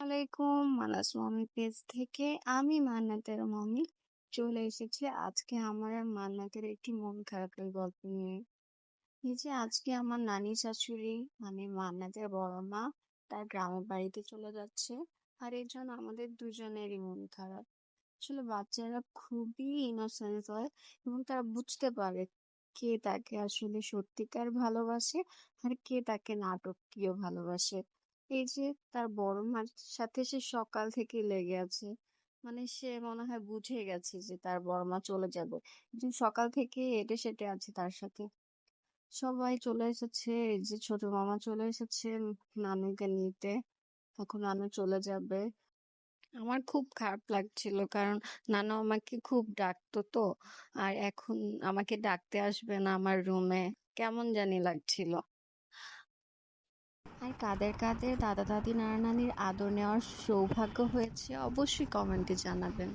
আলাইকুম, Manas mummy page থেকে আমি মান্নাতের মমি চলে এসেছি আজকে আমার মান্নাতের একটি মন খারাপের গল্প নিয়ে। এই যে আজকে আমার নানি শাশুড়ি মানে মান্নাতের বড় মা, তার গ্রামের বাড়িতে চলে যাচ্ছে আর এই জন্য আমাদের দুজনেরই মন খারাপ। আসলে বাচ্চারা খুবই ইনোসেন্স হয় এবং তারা বুঝতে পারে কে তাকে আসলে সত্যিকার ভালোবাসে আর কে তাকে নাটকীয় ভালোবাসে। এই যে তার বড় মার সাথে সে সকাল থেকে লেগে আছে। মানে সে মনে হয় বুঝে গেছে যে তার বড় মা চলে যাবে। সকাল থেকে এটে সেটে আছে তার সাথে। সবাই চলে এসেছে। এই যে ছোট মামা চলে এসেছে নানুকে নিতে। এখন নানু চলে যাবে। আমার খুব খারাপ লাগছিল কারণ নানু আমাকে খুব ডাকতো তো। আর এখন আমাকে ডাকতে আসবে না আমার রুমে কেমন জানি লাগছিল। আর কাদের কাদের দাদা দাদি নানা নানির আদর নেওয়ার সৌভাগ্য হয়েছে অবশ্যই কমেন্টে জানাবেন।